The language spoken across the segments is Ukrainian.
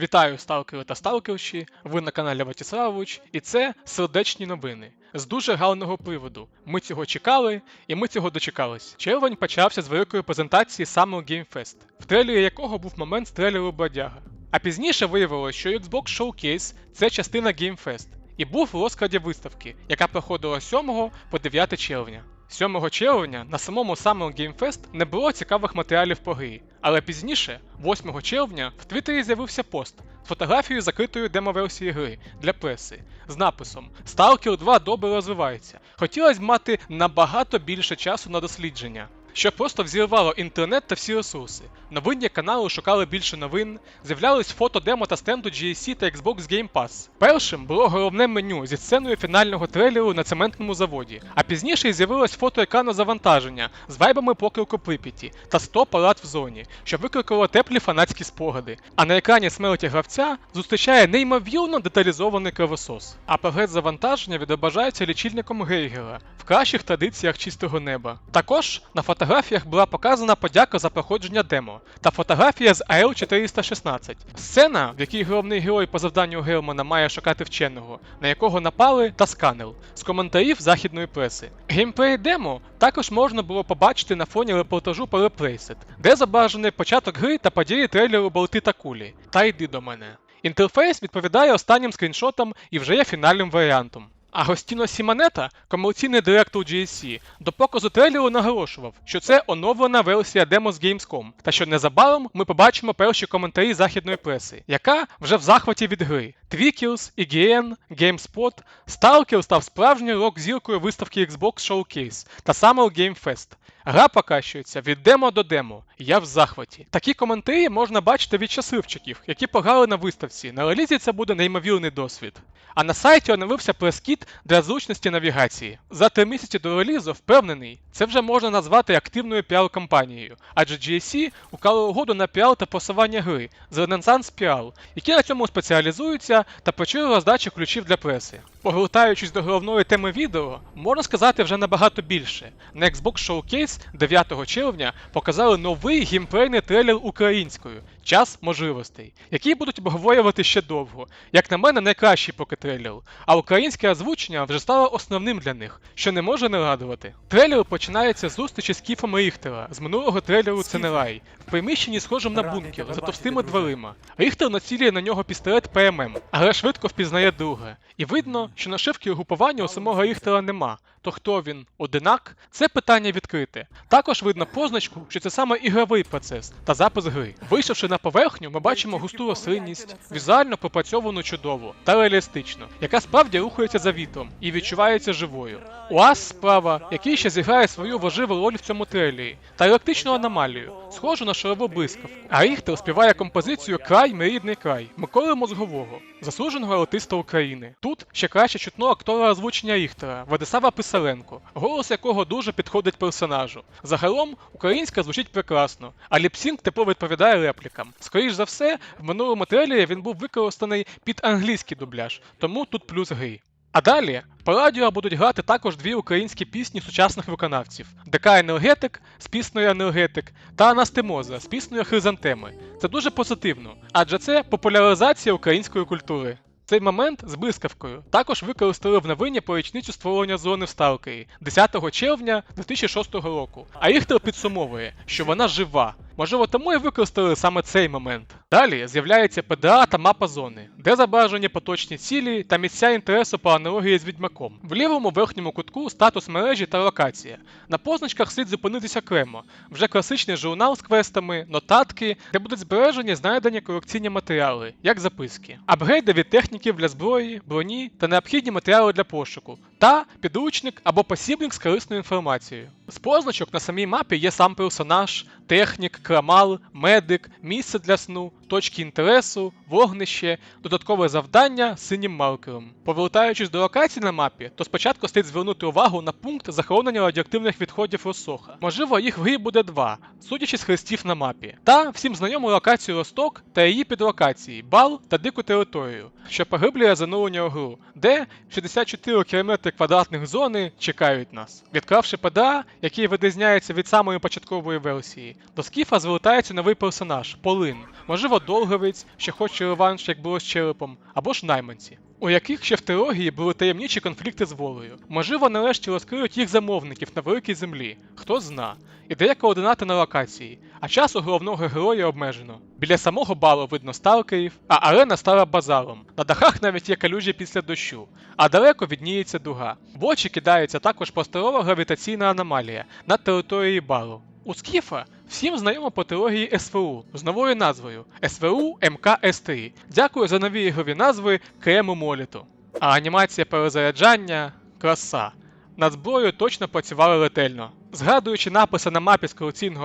Вітаю сталкери та сталкерші, ви на каналі Ватіславович, і це сердечні новини. З дуже галного приводу. Ми цього чекали, і ми цього дочекались. Червень почався з великої презентації Summer Game Fest, в трейлері якого був момент з трейлеру Бродяга. А пізніше виявилось, що Xbox Showcase – це частина Game Fest, і був в розкладі виставки, яка проходила 7 по 9 червня. 7 червня на самому Summer Game Fest не було цікавих матеріалів по грі, але пізніше, 8 червня, в Твіттері з'явився пост з фотографією закритої демо-версії гри для преси з написом Stalker 2 добре розвивається. Хотілося б мати набагато більше часу на дослідження. Що просто взірвало інтернет та всі ресурси. Новинні канали шукали більше новин, з'являлись фото демо та стенду GSC та Xbox Game Pass. Першим було головне меню зі сценою фінального трейлеру на цементному заводі, а пізніше з'явилось фото екрану завантаження з вайбами покілку Прип'яті та 100 палат в зоні, що викликало теплі фанатські спогади. А на екрані смерті гравця зустрічає неймовірно деталізований кровосос. А прогрес завантаження відображається лічильником Гейгера в кращих традиціях чистого неба. Також на фотографіях була показана подяка за проходження демо та фотографія з АЛ-416. Сцена, в якій головний герой по завданню Гелмана має шукати вченого, на якого напали та сканел, з коментарів західної преси. Геймплей демо також можна було побачити на фоні репортажу по Replaced, де зображений початок гри та події трейлеру Болти та кулі. Та йди до мене. Інтерфейс відповідає останнім скріншотам і вже є фінальним варіантом. Агостіно Сіманета, комерційний директор GSC, до показу трейлеру наголошував, що це оновлена версія демо з Gamescom, та що незабаром ми побачимо перші коментарі західної преси, яка вже в захваті від гри. Twikers, IGN, GameSpot, Stalker став справжньою рок-зіркою виставки Xbox Showcase та Summer Game Fest. Гра покащується від демо до демо. Я в захваті. Такі коментарі можна бачити від щасливчиків, які пограли на виставці. На релізі це буде неймовірний досвід. А на сайті оновився прес-кіт для зручності навігації. За три місяці до релізу, впевнений, це вже можна назвати активною піар-кампанією, адже GSC уклали угоду на піар та просування гри з Renaissance PR, які на цьому спеціалізуються та почули роздачу ключів для преси. Повертаючись до головної теми відео, можна сказати вже набагато більше. На Xbox Showcase 9 червня показали новий геймплейний трейлер українською Час можливостей, який будуть обговорювати ще довго. Як на мене, найкращий поки трейлер. А українське озвучення вже стало основним для них, що не може не радувати. Трейлер починається з зустрічі з Кіфом Ріхтера з минулого трейлеру Це не рай, в приміщенні схожим на бункер за товстими дверима. Ріхтер націлює на нього пістолет ПММ, але швидко впізнає друге. І видно, що нашивки угрупування у самого Ріхтера нема. То хто він? Одинак? Це питання відкрите. Також видно позначку, що це саме ігровий процес та запис гри. Вийшовши на поверхню, ми бачимо густу рослинність, візуально пропрацьовану чудово та реалістично, яка справді рухається за вітром і відчувається живою. УАЗ справа, який ще зіграє свою важливу роль в цьому трейлері, та електричну аномалію, схожу на шарову блискавку. А Ріхтер співає композицію Край, мій рідний край Миколи Мозгового, заслуженого артиста України. Тут ще краще чутно актора озвучення Ріхтера Владислава Писаренко, голос якого дуже підходить персонажу. Загалом українська звучить прекрасно, а ліпсінг типу відповідає реплікам. Скоріш за все, в минулому трейлері він був використаний під англійський дубляж, тому тут плюс гри. А далі по радіо будуть грати також дві українські пісні сучасних виконавців: ДК Енергетик з піснею Енергетик та Анастемоза з піснею Хризантеми. Це дуже позитивно, адже це популяризація української культури. Цей момент з блискавкою також використали в новині по річницю створення зони в Сталкері 10 червня 2006 року. А Ріхтер підсумовує, що вона жива. Можливо, тому і використали саме цей момент. Далі з'являється ПДА та мапа зони, де зображені поточні цілі та місця інтересу по аналогії з відьмаком. В лівому верхньому кутку статус мережі та локація. На позначках слід зупинитися окремо. Вже класичний журнал з квестами, нотатки, де будуть збережені знайдені колекційні матеріали, як записки, апгрейди від техніків для зброї, броні та необхідні матеріали для пошуку, та підручник або посібник з корисною інформацією. З позначок на самій мапі є сам персонаж, технік, крамал, медик, місце для сну, точки інтересу, вогнище, додаткове завдання синім маркером. Повертаючись до локацій на мапі, то спочатку слід звернути увагу на пункт захоронення радіоактивних відходів Росоха. Можливо, їх в грі буде два, судячи з хрестів на мапі, та всім знайому локацію Росток та її підлокації, бал та дику територію, що поглиблює занурення у гру, де 64 км квадратних зони чекають нас. Відкравши ПДА, який відрізняється від самої початкової версії, до скіфа звертається новий персонаж Полин. Можливо, можливо, долговець, що хоче реванш, як було з черепом, або ж найманці. У яких ще в теології були таємничі конфлікти з волею. Можливо, нарешті розкриють їх замовників на великій землі, хто зна. Ідея координати на локації, а часу головного героя обмежено. Біля самого балу видно сталкерів, а арена стала базаром. На дахах навіть є калюжі після дощу, а далеко відніється дуга. В очі кидається також просторова гравітаційна аномалія над територією балу. У Скіфа всім знайомо по теорії СВУ з новою назвою СВУ МКС3. Дякую за нові ігрові назви Крему Моліту. А анімація перезаряджання краса. Над зброєю точно працювали ретельно. Згадуючи написи на мапі з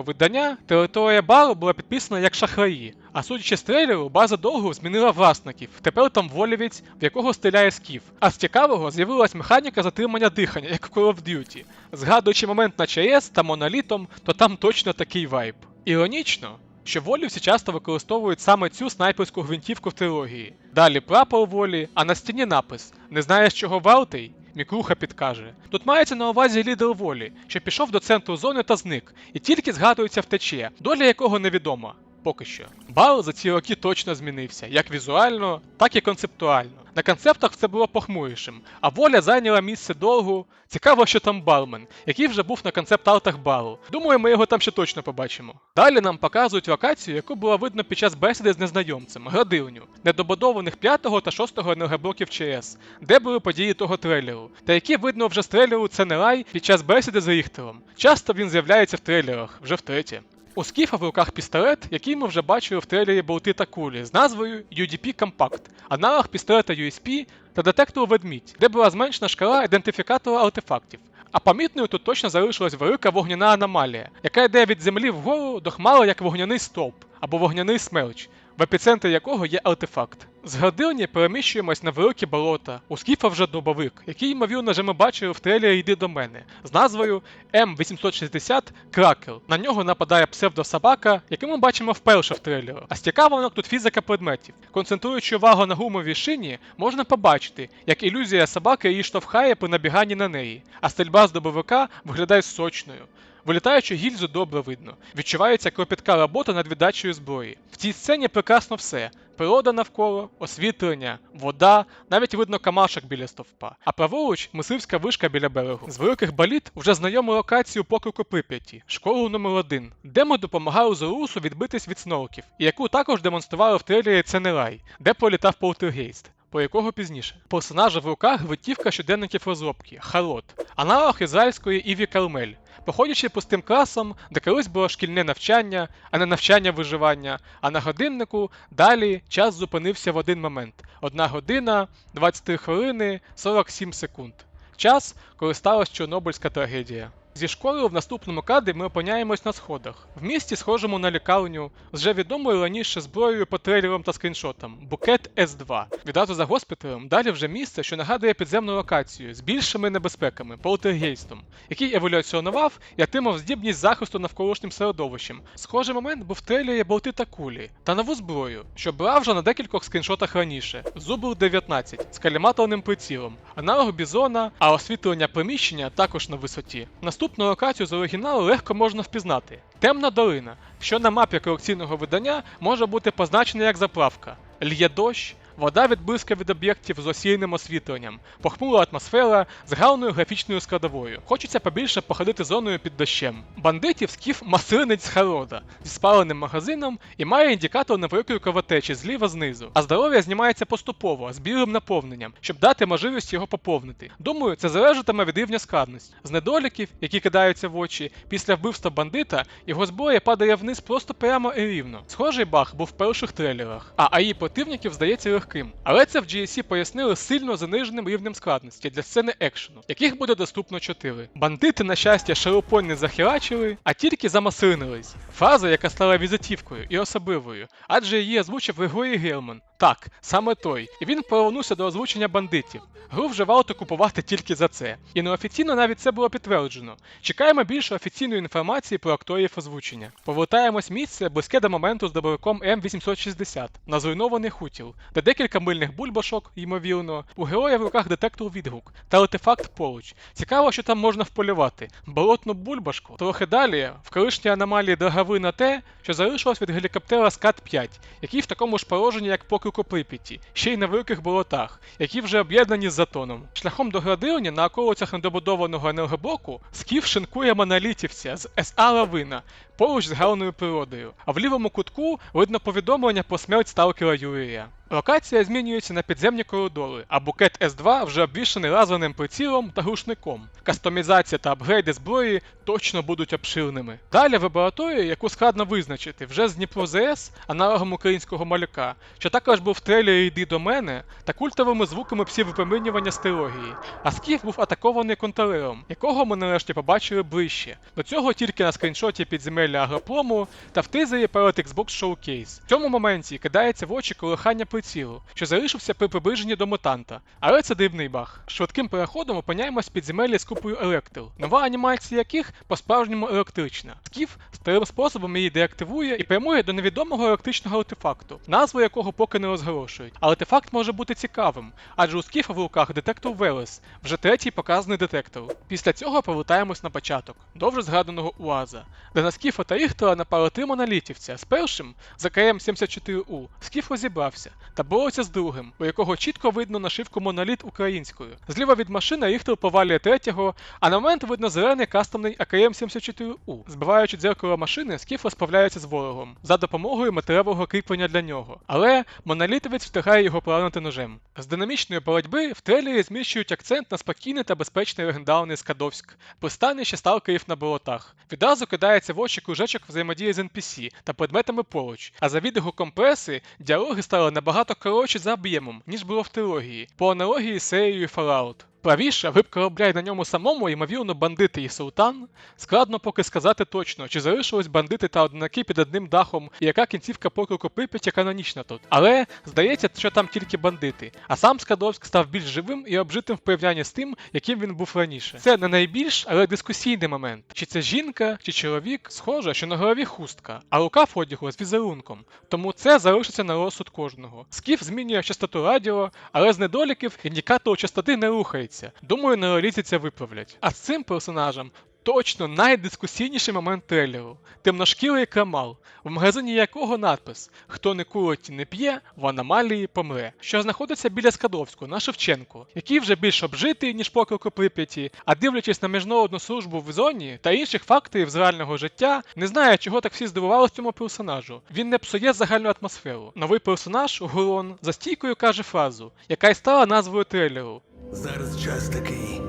видання, територія бару була підписана як шахраї, а судячи з трейлеру, база довго змінила власників. Тепер там волівець, в якого стріляє скіф. А з цікавого з'явилась механіка затримання дихання, як в Call of Duty. Згадуючи момент на ЧАЕС та монолітом, то там точно такий вайб. Іронічно, що волівці часто використовують саме цю снайперську гвинтівку в трилогії. Далі прапор волі, а на стіні напис Не знаєш чого вартий? Мікруха підкаже. Тут мається на увазі лідер волі, що пішов до центру зони та зник, і тільки згадується втече, доля якого невідома. Поки що. Бал за ці роки точно змінився, як візуально, так і концептуально. На концептах це було похмурішим, а воля зайняла місце довгу. Цікаво, що там бармен, який вже був на концепт-артах бару. Думаю, ми його там ще точно побачимо. Далі нам показують локацію, яку було видно під час бесіди з незнайомцем градивню, недобудованих 5 та 6 енергоблоків ЧС, де були події того трейлеру, та які видно вже з трейлеру Це не рай під час бесіди з Ріхтером. Часто він з'являється в трейлерах, вже втретє. У Скіфа в руках пістолет, який ми вже бачили в трейлері болти та кулі з назвою UDP Compact, аналог пістолета USP та детектору ведмідь, де була зменшена шкала ідентифікатора артефактів. А помітною тут точно залишилась велика вогняна аномалія, яка йде від землі вгору до хмари як вогняний стовп або вогняний смерч, в епіцентрі якого є артефакт. З градилні переміщуємось на великі болота. У скіфа вже дробовик, який, ймовірно, вже ми бачили в трейлері Йди до мене з назвою М860 Кракел. На нього нападає псевдособака, яку ми бачимо вперше в трейлері. А з цікавинок тут фізика предметів. Концентруючи увагу на гумовій шині, можна побачити, як ілюзія собаки її штовхає при набіганні на неї, а стрільба з дробовика виглядає сочною. Вилітаючу гільзу добре видно. Відчувається кропітка робота над віддачею зброї. В цій сцені прекрасно все. Природа навколо, освітлення, вода, навіть видно камашок біля стовпа. А праворуч мисливська вишка біля берегу. З великих баліт вже знайому локацію покрику Прип'яті, школу номер 1 де ми допомагали Зорусу відбитись від снорків, і яку також демонстрували в трейлері Це не рай, де політав полтергейст. Про якого пізніше. Персонажа в руках витівка щоденників розробки Харот, аналог ізраїльської Іві Кармель, походячи пустим класом, де колись було шкільне навчання, а не навчання виживання, а на годиннику далі час зупинився в один момент: 1 година, 23 хвилини, 47 секунд. Час, коли сталася Чорнобильська трагедія. Зі школою в наступному кадрі ми опиняємось на сходах. В місті схожому на лікарню, з вже відомою раніше зброєю по трейлерам та скріншотам Букет С2. Відразу за госпіталем далі вже місце, що нагадує підземну локацію з більшими небезпеками, полтергейстом, який еволюціонував і отримав здібність захисту навколишнім середовищем. Схожий момент був в трейлері болти та кулі та нову зброю, що брав вже на декількох скріншотах раніше. Зубр 19 з каліматорним прицілом, аналог бізона, а освітлення приміщення також на висоті. Наступну локацію з оригіналу легко можна впізнати. Темна долина, що на мапі колекційного видання може бути позначена як заправка. Л'є дощ, вода відблискає від об'єктів з осійним освітленням, похмура атмосфера з галною графічною складовою. Хочеться побільше походити зоною під дощем. Бандитів скіф маслинець з Харода зі спаленим магазином і має індикатор невеликої кровотечі зліва знизу. А здоров'я знімається поступово з білим наповненням, щоб дати можливість його поповнити. Думаю, це залежатиме від рівня складності. З недоліків, які кидаються в очі, після вбивства бандита його зброя падає вниз просто прямо і рівно. Схожий баг був в перших трейлерах, а АІ противників здається легким. Але це в GSC пояснили сильно заниженим рівнем складності для сцени екшену, яких буде доступно 4. Бандити, на щастя, шарупонь не захерачили, а тільки замасинились. Фраза, яка стала візитівкою і особливою, адже її озвучив Григорій Гелман. Так, саме той. І він повернувся до озвучення бандитів. Гру вже варто купувати тільки за це. І неофіційно навіть це було підтверджено. Чекаємо більше офіційної інформації про акторів озвучення. Повертаємось місце близьке до моменту з добовиком М860 на зруйнований хутір, де декілька мильних бульбашок, ймовірно, у героя в руках детектор відгук та артефакт поруч. Цікаво, що там можна вполювати. Болотну бульбашку. Трохи далі в колишній аномалії дороговина те, що залишилось від гелікоптера Скат-5, який в такому ж положенні, як покрик у Прип'яті, ще й на великих болотах, які вже об'єднані з затоном. Шляхом до градилня на околицях недобудованого енергоблоку скіф шинкує монолітівця з СА Лавина поруч з галаною природою, а в лівому кутку видно повідомлення про смерть сталкера Юрія. Локація змінюється на підземні коридори, а букет С2 вже обвішаний лазерним прицілом та глушником. Кастомізація та апгрейди зброї точно будуть обширними. Далі в лабораторії, яку складно визначити, вже з Дніпро ЗС, аналогом українського малюка, що також був в трейлері «Йди до мене та культовими звуками псіввипромінювання стерогії. А Скіф був атакований контролером, якого ми нарешті побачили ближче. До цього тільки на скріншоті підземелля агропрому та в тизері перед Xbox Showcase. В цьому моменті кидається в очі колихання прицілу, що залишився при приближенні до мутанта. Але це дивний баг. Швидким переходом опиняємось в підземеллі з купою електил, нова анімація яких по-справжньому електрична. Скіф старим способом її деактивує і прямує до невідомого електричного артефакту, назву якого поки не розголошують. А артефакт може бути цікавим, адже у Скіфа в руках детектор Велес, вже третій показаний детектор. Після цього повертаємось на початок, до вже згаданого УАЗа, де на Скіфа та Ріхтера напали три монолітівця. З першим, за КМ-74У, Скіф розібрався та бореться з другим, у якого чітко видно нашивку моноліт українською. Зліва від машини Ріхтер повалює третього, а на момент видно зелений кастомний АКМ-74У. Збиваючи дзеркало машини, Скіф розправляється з ворогом за допомогою металевого кріплення для нього. Але монолітовець встигає його поранити ножем. З динамічної боротьби в трейлері зміщують акцент на спокійний та безпечний легендарний Скадовськ, пристанище сталкерів на болотах. Відразу кидається в очі кружечок взаємодії з NPC та предметами поруч, а за відгуком компреси діалоги стали набагато коротші за об'ємом, ніж було в трилогії, по аналогії з серією Fallout. Правіше, вип корабля й на ньому самому, ймовірно, бандити і султан. Складно поки сказати точно, чи залишились бандити та однаки під одним дахом, і яка кінцівка покроку Прип'яті канонічна тут. Але здається, що там тільки бандити. А сам Скадовськ став більш живим і обжитим в порівнянні з тим, яким він був раніше. Це не найбільш, але дискусійний момент. Чи це жінка, чи чоловік, схоже, що на голові хустка, а рука в одягу з візерунком. Тому це залишиться на розсуд кожного. Скіф змінює частоту радіо, але з недоліків індикатор частоти не рухається. Думаю, на релізі це виправлять. А з цим персонажем точно найдискусійніший момент трейлеру. Темношкірий Камал, в магазині якого надпис Хто не курить не п'є, в аномалії помре, що знаходиться біля Скадовського на Шевченко, який вже більш обжитий, ніж покроку Прип'яті, а дивлячись на міжнародну службу в зоні та інших факторів з реального життя, не знає, чого так всі здивувалися цьому персонажу. Він не псує загальну атмосферу. Новий персонаж, Гурон, за стійкою каже фразу, яка й стала назвою трейлеру. Зараз час такий.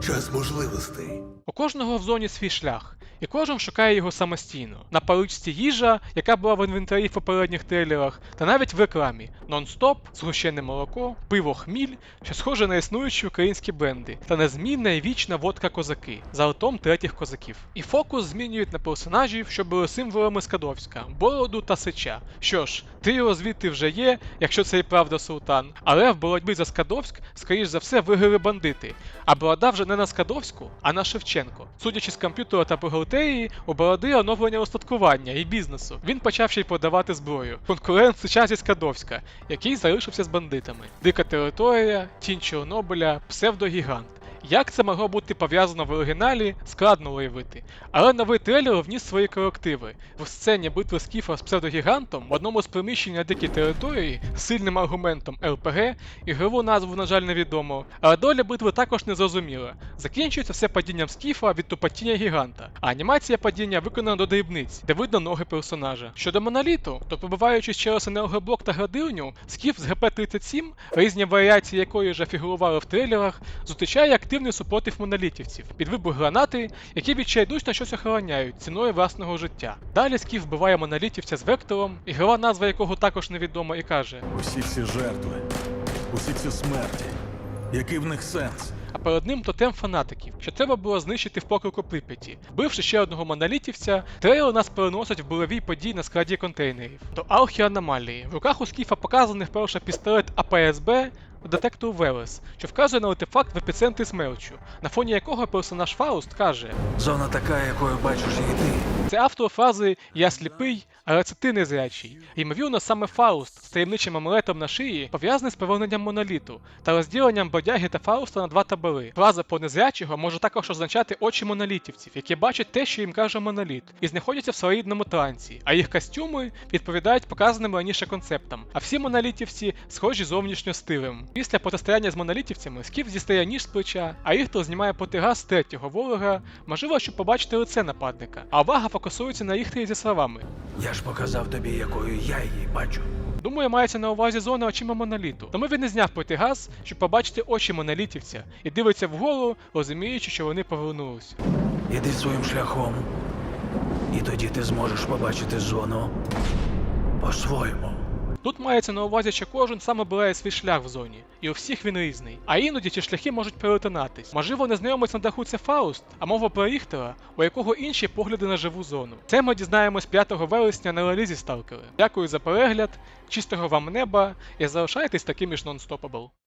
Час можливостей. Кожного в зоні свій шлях, і кожен шукає його самостійно. На паличці їжа, яка була в інвентарі в попередніх трейлерах, та навіть в рекламі нон-стоп, згущене молоко, пиво хміль, що схоже на існуючі українські бренди, та незмінна і вічна водка козаки за артом третіх козаків. І фокус змінюють на персонажів, що були символами Скадовська, бороду та сича. Що ж, тріо звідти вже є, якщо це і правда султан, але в боротьбі за Скадовськ, скоріш за все, виграли бандити. А борода вже не на Скадовську, а на Шевченко. Судячи з комп'ютера та бухгалтерії, у бороди оновлення устаткування і бізнесу. Він почав ще й продавати зброю. Конкурент сучас зі Скадовська, який залишився з бандитами. Дика територія, тінь Чорнобиля, псевдогігант. Як це могло бути пов'язано в оригіналі, складно уявити. Але новий трейлер вніс свої корективи. В сцені битви Скіфа з псевдогігантом в одному з приміщень на дикій території з сильним аргументом РПГ, ігрову назву, на жаль, невідомо, але доля битви також не зрозуміла. Закінчується все падінням Скіфа від тупотіння гіганта, а анімація падіння виконана до дрібниць, де видно ноги персонажа. Щодо моноліту, то побиваючись через енергоблок та градильню, Скіф з ГП-37, різні варіації якої вже фігурували в трейлерах, зустрічає активний супротив монолітівців під вибух гранати, які відчайдушно щось охороняють ціною власного життя. Далі Скіф вбиває монолітівця з вектором, ігрова назва якого також невідома, і каже: Усі ці жертви, усі ці смерті. Який в них сенс? а перед ним тотем фанатиків, що треба було знищити в покроку Прип'яті. Вбивши ще одного монолітівця, трейлер нас переносить в бойові події на складі контейнерів. До архіаномалії. В руках у Скіфа показаний вперше пістолет АПСБ детектору Велес, що вказує на артефакт в епіцентрі смерчу, на фоні якого персонаж Фауст каже: Зона така, якою бачиш її ти. це автор фрази Я сліпий, але це ти незрячий. Ймовірно, саме Фауст з таємничим амулетом на шиї пов'язаний з поверненням моноліту та розділенням бодяги та Фауста на два табори. Фраза про незрячого може також означати очі монолітівців, які бачать те, що їм каже моноліт, і знаходяться в своєрідному трансі, а їх костюми відповідають показаним раніше концептам. А всі монолітівці схожі зовнішньо стилем. Після протистояння з монолітівцями Скіф дістає ніж з плеча, а Іртл знімає протигаз з третього ворога, можливо, щоб побачити лице нападника. А увага фокусується на Іртлі зі словами. Я ж показав тобі, якою я її бачу. Думаю, мається на увазі зона очима моноліту. Тому він не зняв протигаз, щоб побачити очі монолітівця, і дивиться вгору, розуміючи, що вони повернулись. Іди своїм шляхом. І тоді ти зможеш побачити зону по-своєму. Тут мається на увазі, що кожен сам обирає свій шлях в зоні, і у всіх він різний. А іноді ці шляхи можуть перетинатись. Можливо, незнайомець на даху це Фауст, а мова про Ріхтера, у якого інші погляди на живу зону. Це ми дізнаємось 5 вересня на релізі Сталкери. Дякую за перегляд, чистого вам неба і залишайтесь такими ж нон-стопабл.